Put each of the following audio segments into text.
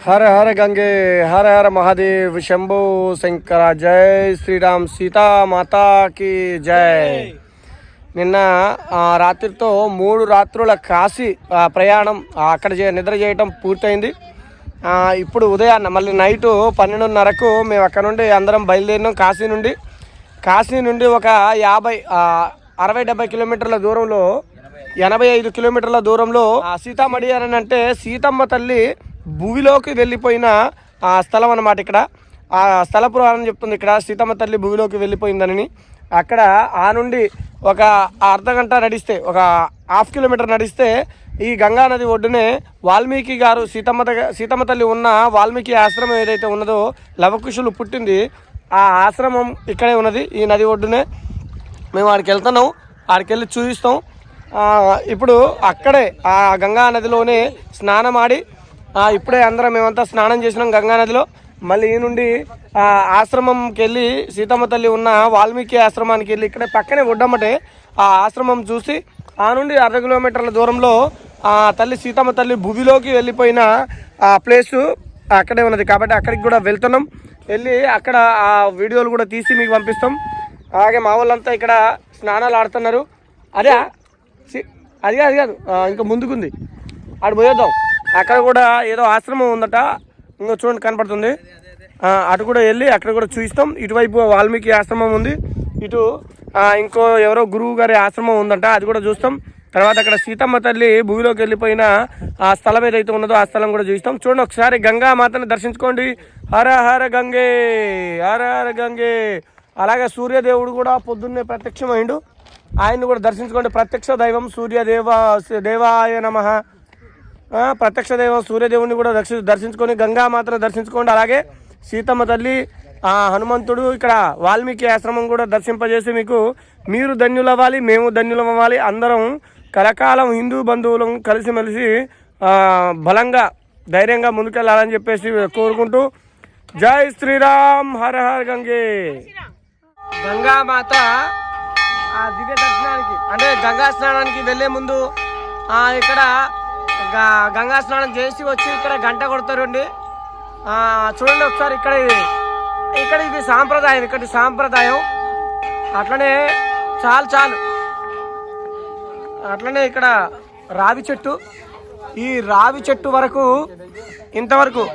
హర హర గంగే హర హర మహాదేవ్ శంభో శంకర జై శ్రీరామ్ సీతా మాతాకి జై నిన్న ఆ, రాత్రితో మూడు రాత్రుల కాశీ ప్రయాణం అక్కడ నిద్ర చేయటం పూర్తయింది. ఇప్పుడు ఉదయాన్న మళ్ళీ నైటు పన్నెండున్నరకు మేము అక్కడ నుండి అందరం బయలుదేరినాం కాశీ నుండి. కాశీ నుండి ఒక యాభై అరవై డెబ్బై కిలోమీటర్ల దూరంలో ఎనభై ఐదు కిలోమీటర్ల దూరంలో ఆ అని అంటే సీతమ్మ తల్లి భూమిలోకి వెళ్ళిపోయిన ఆ స్థలం అన్నమాట ఇక్కడ. ఆ స్థల పురాణం చెప్తుంది ఇక్కడ సీతమ్మ తల్లి భూమిలోకి వెళ్ళిపోయిందని అక్కడ ఆ నుండి ఒక అర్ధ గంట నడిస్తే ఒక హాఫ్ కిలోమీటర్ నడిస్తే ఈ గంగా నది ఒడ్డునే వాల్మీకి గారు సీతమ్మ సీతమ్మ తల్లి ఉన్న వాల్మీకి ఆశ్రమం ఏదైతే ఉన్నదో లవకుశులు పుట్టింది ఆ ఆశ్రమం ఇక్కడే ఉన్నది ఈ నది ఒడ్డునే. మేము ఆడికి వెళ్తున్నాం ఆడికి వెళ్ళి చూపిస్తాం. ఇప్పుడు అక్కడే ఆ గంగా నదిలోనే స్నానం ఆడి ఇప్పుడే అందరం మేమంతా స్నానం చేసినాం గంగా నదిలో. మళ్ళీ ఈ నుండి ఆశ్రమంకి వెళ్ళి సీతమ్మ తల్లి ఉన్న వాల్మీకి ఆశ్రమానికి వెళ్ళి ఇక్కడే పక్కనే ఒడ్డమ్మటే ఆ ఆశ్రమం చూసి ఆ నుండి అర్ధ కిలోమీటర్ల దూరంలో ఆ తల్లి సీతమ్మ తల్లి భూమిలోకి వెళ్ళిపోయిన ఆ ప్లేసు అక్కడే ఉన్నది. కాబట్టి అక్కడికి కూడా వెళ్తున్నాం. వెళ్ళి అక్కడ ఆ వీడియోలు కూడా తీసి మీకు పంపిస్తాం. అలాగే మా వాళ్ళంతా ఇక్కడ స్నానాలు ఆడుతున్నారు. అదే అది కాదు అది కాదు. ఇంకా ముందుకుంది. ఆడు పోయేద్దాం. అక్కడ కూడా ఏదో ఆశ్రమం ఉందట. ఇంకో చూడండి కనపడుతుంది. అటు కూడా వెళ్ళి అక్కడ కూడా చూపిస్తాం ఇటువైపు వాల్మీకి ఆశ్రమం ఉంది. ఇటు ఇంకో ఎవరో గురువు గారి ఆశ్రమం ఉందంట. అది కూడా చూస్తాం. తర్వాత అక్కడ సీతమ్మ తల్లి భూమిలోకి వెళ్ళిపోయిన ఆ స్థలం ఏదైతే ఉన్నదో ఆ స్థలం కూడా చూస్తాం చూడండి ఒకసారి గంగామాతను దర్శించుకోండి. హర హర గంగే హర హర గంగే. అలాగే సూర్యదేవుడు కూడా పొద్దున్నే ప్రత్యక్షమైండు. ఆయన్ని కూడా దర్శించుకోండి. ప్రత్యక్ష దైవం సూర్యదేవ దేవాయ నమ. ప్రత్యక్ష దైవం సూర్యదేవుని కూడా దర్శి దర్శించుకొని గంగామాతను దర్శించుకోండి. అలాగే సీతమ్మ తల్లి ఆ హనుమంతుడు ఇక్కడ వాల్మీకి ఆశ్రమం కూడా దర్శింపజేసి మీకు మీరు ధన్యులవ్వాలి మేము ధన్యులవ్వాలి అందరం కలకాలం హిందూ బంధువులం కలిసిమెలిసి బలంగా ధైర్యంగా ముందుకెళ్ళాలని చెప్పేసి కోరుకుంటూ జై శ్రీరామ్ హర హర గంగే. గంగామాత ఆ దివ్య దర్శనానికి అంటే గంగా స్నానానికి వెళ్ళే ముందు ఇక్కడ గంగా స్నానం చేసి వచ్చి ఇక్కడ గంట కొడతారండి. ఆ, చూడండి ఒకసారి ఇక్కడ ఇది. ఇక్కడ ఇది సాంప్రదాయం ఇక్కడ సాంప్రదాయం. అట్లనే చాలు చాలు. అట్లనే ఇక్కడ రావి చెట్టు. ఈ రావి చెట్టు వరకు ఇంతవరకు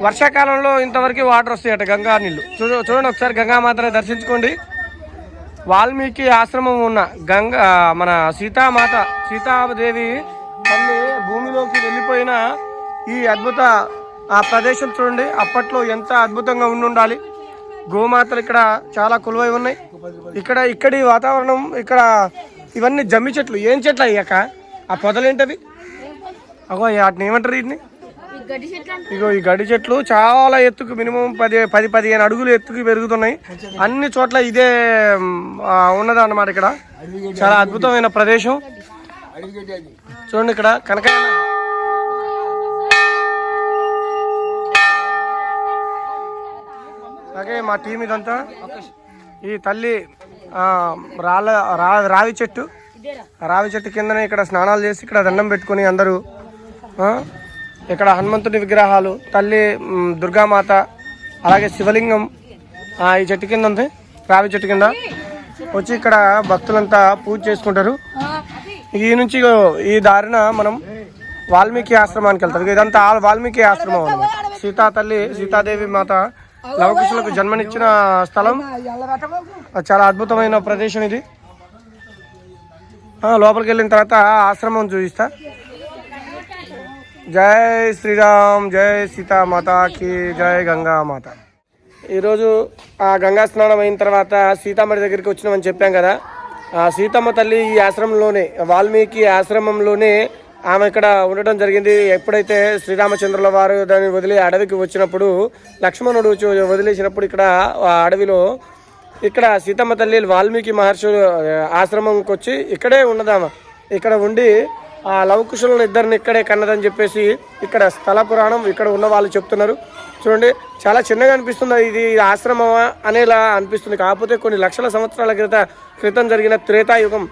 వర్షాకాలంలో ఇంతవరకు వాటర్ వస్తాయట గంగా నీళ్ళు. చూడ చూడండి ఒకసారి గంగామాతని దర్శించుకోండి. వాల్మీకి ఆశ్రమం ఉన్న గంగా మన సీతామాత సీతాదేవి తల్లి భూమిలోకి వెళ్ళిపోయిన ఈ అద్భుత ఆ ప్రదేశం చూడండి అప్పట్లో ఎంత అద్భుతంగా ఉండి ఉండాలి గోమాతలు ఇక్కడ చాలా కొలువై ఉన్నాయి. ఇక్కడ ఇక్కడి వాతావరణం ఇక్కడ ఇవన్నీ జమ్మి చెట్లు. ఏం చెట్లు అయ్యాక ఆ పొదలేంటవి? అగో వాటిని ఏమంటారు వీటిని? ఇగో ఈ గడి చెట్లు చాలా ఎత్తుకు మినిమం పది పది పదిహేను అడుగులు ఎత్తుకు పెరుగుతున్నాయి. అన్ని చోట్ల ఇదే ఉన్నది అన్నమాట ఇక్కడ. చాలా అద్భుతమైన ప్రదేశం. చూడండి ఇక్కడ కనక అలాగే మా టీం ఇదంతా. ఈ తల్లి ఆ, రాళ్ళ రా రావి చెట్టు. రావి చెట్టు కిందనే ఇక్కడ స్నానాలు చేసి ఇక్కడ దండం పెట్టుకొని అందరూ ఆ, ఇక్కడ హనుమంతుడి విగ్రహాలు తల్లి దుర్గామాత అలాగే శివలింగం ఆ, ఈ చెట్టు కింద ఉంది రావి చెట్టు కింద. వచ్చి ఇక్కడ భక్తులంతా పూజ చేసుకుంటారు. ఈ నుంచి ఈ దారిన మనం వాల్మీకి ఆశ్రమానికి వెళ్తాం. ఇదంతా ఆ వాల్మీకి ఆశ్రమం అనమాట సీతా తల్లి సీతాదేవి మాత లవకుశులకు జన్మనిచ్చిన స్థలం. చాలా అద్భుతమైన ప్రదేశం ఇది. లోపలికి వెళ్ళిన తర్వాత ఆశ్రమం చూపిస్తా. జై శ్రీరామ్ జై సీతామాతకి జై గంగా మాత ఈరోజు ఆ గంగా స్నానం అయిన తర్వాత సీతామణి దగ్గరికి వచ్చినామని చెప్పాం కదా. సీతమ్మ తల్లి ఈ ఆశ్రమంలోనే వాల్మీకి ఆశ్రమంలోనే ఆమె ఇక్కడ ఉండటం జరిగింది. ఎప్పుడైతే శ్రీరామచంద్రుల వారు దాన్ని వదిలి అడవికి వచ్చినప్పుడు లక్ష్మణుడు వదిలేసినప్పుడు ఇక్కడ ఆ అడవిలో ఇక్కడ సీతమ్మ తల్లి వాల్మీకి మహర్షులు ఆశ్రమంకి వచ్చి ఇక్కడే ఉన్నదామ ఇక్కడ ఉండి ఆ లవకుశులను ఇద్దరిని ఇక్కడే కన్నదని చెప్పేసి ఇక్కడ స్థల పురాణం ఇక్కడ ఉన్న వాళ్ళు చెప్తున్నారు. చూడండి చాలా చిన్నగా అనిపిస్తుంది ఇది ఆశ్రమమా అనేలా అనిపిస్తుంది. కాకపోతే కొన్ని లక్షల సంవత్సరాల క్రిత క్రితం జరిగిన త్రేతాయుగం.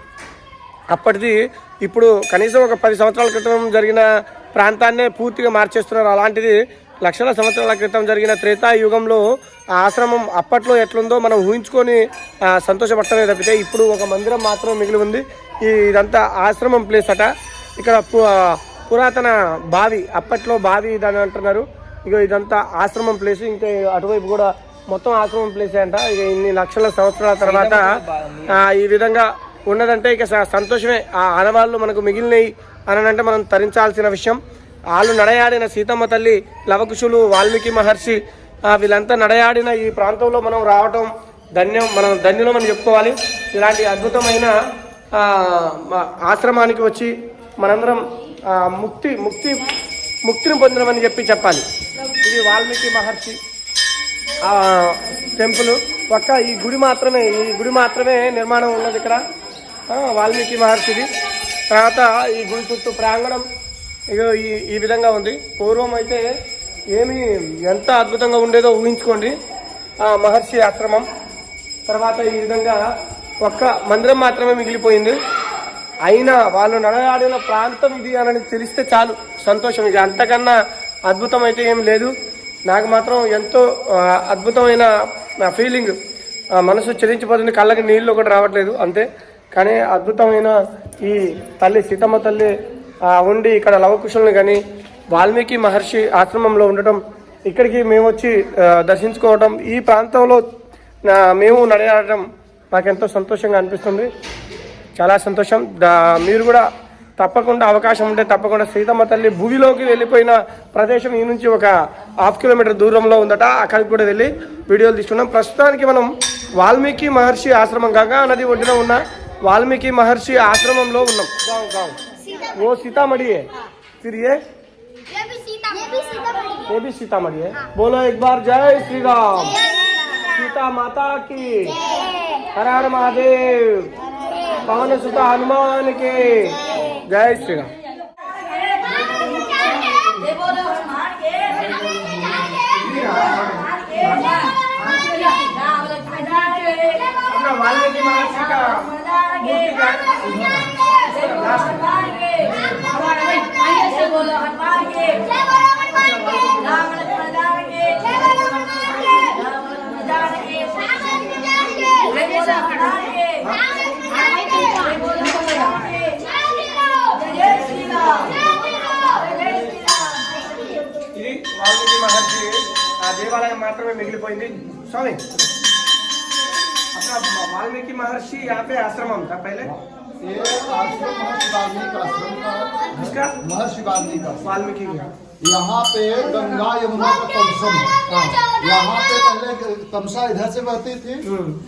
అప్పటిది ఇప్పుడు కనీసం ఒక పది సంవత్సరాల క్రితం జరిగిన ప్రాంతాన్నే పూర్తిగా మార్చేస్తున్నారు. అలాంటిది లక్షల సంవత్సరాల క్రితం జరిగిన త్రేతాయుగంలో ఆశ్రమం అప్పట్లో ఎట్లుందో మనం ఊహించుకొని సంతోషపడటమే తప్పితే ఇప్పుడు ఒక మందిరం మాత్రం మిగిలి ఉంది. ఈ ఇదంతా ఆశ్రమం ప్లేస్ అట. ఇక్కడ పు- పురాతన బావి అప్పట్లో బావి ఇదని అంటున్నారు. ఇక ఇదంతా ఆశ్రమం ప్లేస్. ఇంకా అటువైపు కూడా మొత్తం ఆశ్రమం ప్లేస్ అంట. ఇక ఇన్ని లక్షల సంవత్సరాల తర్వాత ఈ విధంగా ఉన్నదంటే ఇక సంతోషమే. ఆ ఆనవాళ్ళు మనకు మిగిలినవి అని అంటే మనం తరించాల్సిన విషయం. వాళ్ళు నడయాడిన సీతమ్మ తల్లి లవకుశులు వాల్మీకి మహర్షి వీళ్ళంతా నడయాడిన ఈ ప్రాంతంలో మనం రావటం ధన్యం మనం ధన్యులం అని చెప్పుకోవాలి. ఇలాంటి అద్భుతమైన ఆశ్రమానికి వచ్చి మనందరం ముక్తి ముక్తి ముక్తిని పొందడమని చెప్పి చెప్పాలి. ఇది వాల్మీకి మహర్షి టెంపుల్. ఒక్క ఈ గుడి మాత్రమే ఈ గుడి మాత్రమే నిర్మాణం ఉన్నది ఇక్కడ. వాల్మీకి మహర్షిది. తర్వాత ఈ గుడి చుట్టూ ప్రాంగణం ఇక ఈ ఈ విధంగా ఉంది. పూర్వం అయితే ఏమి ఎంత అద్భుతంగా ఉండేదో ఊహించుకోండి. ఆ మహర్షి ఆశ్రమం. తర్వాత ఈ విధంగా ఒక్క మందిరం మాత్రమే మిగిలిపోయింది. అయినా వాళ్ళు నడగాడిన ప్రాంతం ఇది అని తెలిస్తే చాలు. సంతోషం. ఇది అంతకన్నా అద్భుతం అయితే ఏం లేదు. నాకు మాత్రం ఎంతో అద్భుతమైన ఫీలింగ్ మనసు చెల్లించిపోతుంది కళ్ళకి నీళ్ళు కూడా రావట్లేదు అంతే. కానీ అద్భుతమైన ఈ తల్లి సీతమ్మ తల్లి ఉండి ఇక్కడ లవకుశులను కానీ వాల్మీకి మహర్షి ఆశ్రమంలో ఉండటం ఇక్కడికి మేము వచ్చి దర్శించుకోవడం ఈ ప్రాంతంలో మేము నడయాడటం ఎంతో సంతోషంగా అనిపిస్తుంది. చాలా సంతోషం. మీరు కూడా తప్పకుండా అవకాశం ఉంటే తప్పకుండా సీతమ్మ తల్లి భూమిలోకి వెళ్ళిపోయిన ప్రదేశం ఈ నుంచి ఒక హాఫ్ కిలోమీటర్ దూరంలో ఉందట. అక్కడికి కూడా వెళ్ళి వీడియోలు తీసుకున్నాం ప్రస్తుతానికి మనం వాల్మీకి మహర్షి ఆశ్రమం గంగా నది ఒడ్డున ఉన్న వాల్మీకి మహర్షి ఆశ్రమంలో ఉన్నాం. ఓ సీతామడియే తిరిగే. ఏబి भी బోలో ఇక్బార్. జై శ్రీరామ్. సీతామాతాకి హర హర మహాదేవ్. పవన సుత की जय श्री राम। अपना మాత్రమే మిగిలిపోయింది స్వామి अपना वाल्मीकि महर्षि यहाँ पे आश्रम था पहले ये आश्रम महर्षि वाल्मीकि आश्रम का इसका महर्षि वाल्मीकि आश्रम वाल्मीकि का यहाँ पे गंगा यमुना का तमसम है यहाँ पे पहले तमसा इधर से बहती थी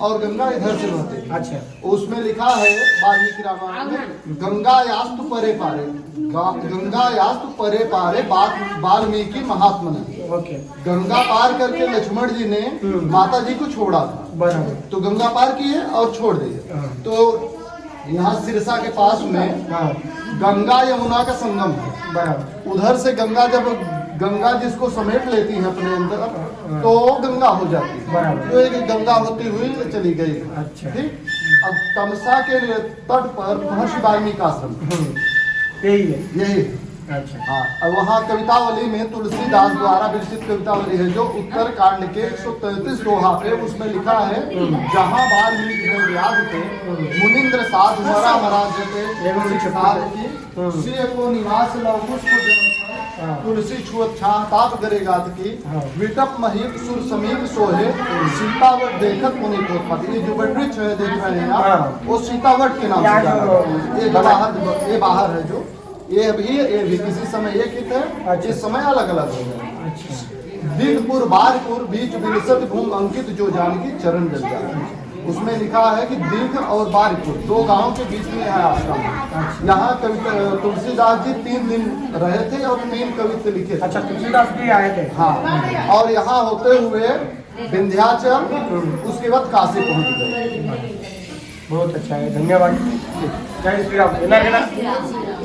और गंगा इधर से बहती थी अच्छा उसमें लिखा है वाल्मीकि रामायण में गंगा यास्तु परे पारे गा- गंगा यास्तु परे पारे बा- वाल्मीकि महात्मा ने ओके। गंगा पार करके लक्ष्मण जी ने माता जी को छोड़ा था। बराबर। तो गंगा पार किए और छोड़ दिए हाँ। तो यहाँ सिरसा के पास में हाँ। गंगा यमुना का संगम है। बराबर। उधर से गंगा जब गंगा जिसको समेट लेती है अपने अंदर तो गंगा हो जाती है। बराबर। तो एक गंगा होती हुई चली गई। अच्छा। ठीक? अब तमसा के तट पर महर्षि वाल्मीकि आश्रम। हम्म, यही है। यही अच्छा हाँ वहाँ कवितावली में तुलसीदास द्वारा विरचित कवितावली है जो उत्तर कांड के एक सौ तैतीस दोहा पे उसमें लिखा है जहाँ वाल्मीकि व्याध थे मुनिंद्र साध मरा शिक्षार की श्री को निवास लवकुश को जन्म हाँ। तुलसी छुअत ताप की हाँ। विटप महीप सुर समीप सोहे सीतावट देखत मुनि कोतपत ये जो है देख रहे हैं हाँ। आप वो सीतावट के नाम से। ये बाहर ये बाहर है जो ये भी ये भी किसी समय एक हित है? जिस समय अलग अलग हो गए। अच्छा। बारपुर बीच विलसत भूम अंकित जो जानकी चरण जल जाए। उसमें लिखा है कि दीर्घ और बारपुर दो गाँव के बीच में है आश्रम। यहाँ कविता तुलसीदास जी तीन दिन रहे थे और तीन कविता लिखे थे। अच्छा तुलसीदास भी आए थे? हाँ और यहाँ होते हुए विंध्याचल उसके बाद काशी पहुँच गए। బహుత్ अच्छा है। धन्यवाद।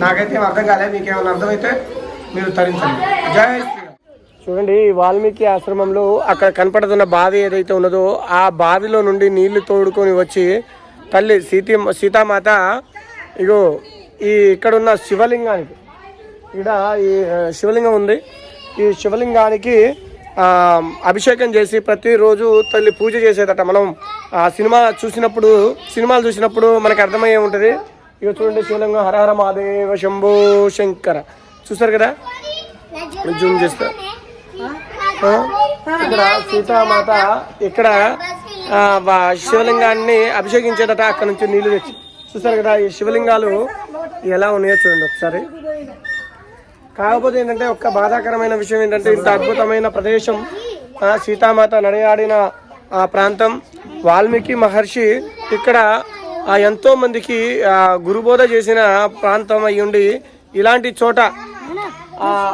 నాకైతే అర్థం కాలేదు మీకు ఏమైనా అర్థమైతే మీరు తరించండి జై చూడండి వాల్మీకి ఆశ్రమంలో అక్కడ కనపడుతున్న బావి ఏదైతే ఉన్నదో ఆ బావిలో నుండి నీళ్ళు తోడుకొని వచ్చి తల్లి సీత సీతామాత ఇగో ఈ ఇక్కడున్న శివలింగానికి ఇక్కడ ఈ శివలింగం ఉంది. ఈ శివలింగానికి అభిషేకం చేసి ప్రతిరోజు తల్లి పూజ చేసేదట. మనం ఆ సినిమా చూసినప్పుడు సినిమాలు చూసినప్పుడు మనకు అర్థమయ్యే ఉంటుంది. ఇక చూడండి శివలింగం హరహర మహాదేవ శంభో శంకర. చూస్తారు కదా? జూమ్ చేస్తా. ఇక్కడ సీతామాత ఇక్కడ శివలింగాన్ని అభిషేకించేదట. అక్కడ నుంచి నీళ్ళు తెచ్చి చూస్తారు కదా ఈ శివలింగాలు ఎలా ఉన్నాయో చూడండి ఒకసారి. కాకపోతే ఏంటంటే ఒక్క బాధాకరమైన విషయం ఏంటంటే ఇంత అద్భుతమైన ప్రదేశం సీతామాత నడయాడిన ఆ ప్రాంతం. వాల్మీకి మహర్షి ఇక్కడ ఎంతో మందికి గురుబోధ చేసిన ప్రాంతం అయ్యుండి ఇలాంటి చోట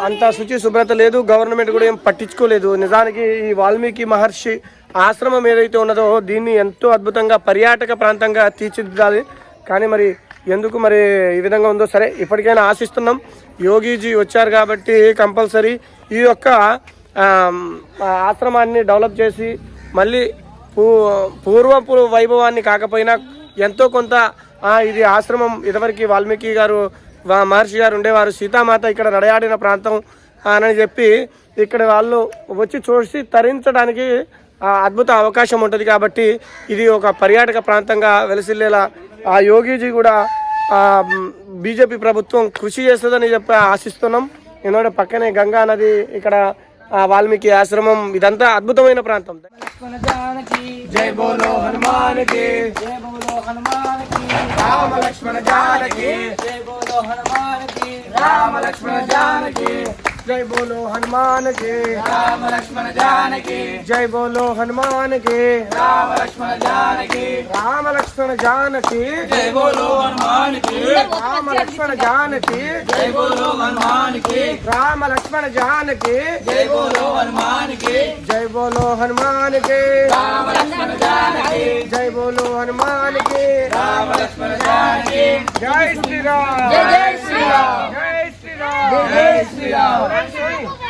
అంత శుచి శుభ్రత లేదు గవర్నమెంట్ కూడా ఏం పట్టించుకోలేదు. నిజానికి ఈ వాల్మీకి మహర్షి ఆశ్రమం ఏదైతే ఉన్నదో దీన్ని ఎంతో అద్భుతంగా పర్యాటక ప్రాంతంగా తీర్చిదిద్దాలి. కానీ మరి ఎందుకు మరి ఈ విధంగా ఉందో సరే ఇప్పటికైనా ఆశిస్తున్నాం. యోగీజీ వచ్చారు కాబట్టి కంపల్సరీ ఈ యొక్క ఆశ్రమాన్ని డెవలప్ చేసి మళ్ళీ పూ పూర్వపు వైభవాన్ని కాకపోయినా ఎంతో కొంత ఇది ఆశ్రమం ఇదివరకు వాల్మీకి గారు మహర్షి గారు ఉండేవారు. సీతామాత ఇక్కడ నడయాడిన ప్రాంతం అని చెప్పి ఇక్కడ వాళ్ళు వచ్చి చూసి తరించడానికి అద్భుత అవకాశం ఉంటుంది కాబట్టి ఇది ఒక పర్యాటక ప్రాంతంగా వెలసిల్లేలా ఆ యోగీజీ కూడా బీజేపీ ప్రభుత్వం కృషి చేస్తుందని చెప్పి ఆశిస్తున్నాం. ఎందుకంటే పక్కనే గంగా నది ఇక్కడ ఆ, వాల్మీకి ఆశ్రమం ఇదంతా అద్భుతమైన ప్రాంతం. జై బోలో హనుమాన్కి జయ బోలో హనుమాన్కి రామ లక్ష్మణ జానకి. జయ బోలో హనుమాన్కి రామ లక్ష్మణ జానకి. జై బోలో హనుమాన్కి రామ లక్ష్మణ జానకి జై బోలో హనుమాన్కి రామ లక్ష్మణ జానకి రామ లక్ష్మణ జానకి జయ బోలో హనుమాన్కి రామ లక్ష్మణ జానకి జయ బోలో హనుమాన్కి రామ లక్ష్మణ జానకి జయ బోలో హనుమాన్కి జై బోలో హనుమాన్కి రామ లక్ష్మణ జానకి జై బోలో హనుమాన్కి రామ లక్ష్మణ జానకి జై శ్రీరామ్ జై శ్రీరామ్ জয় শ্রীরাম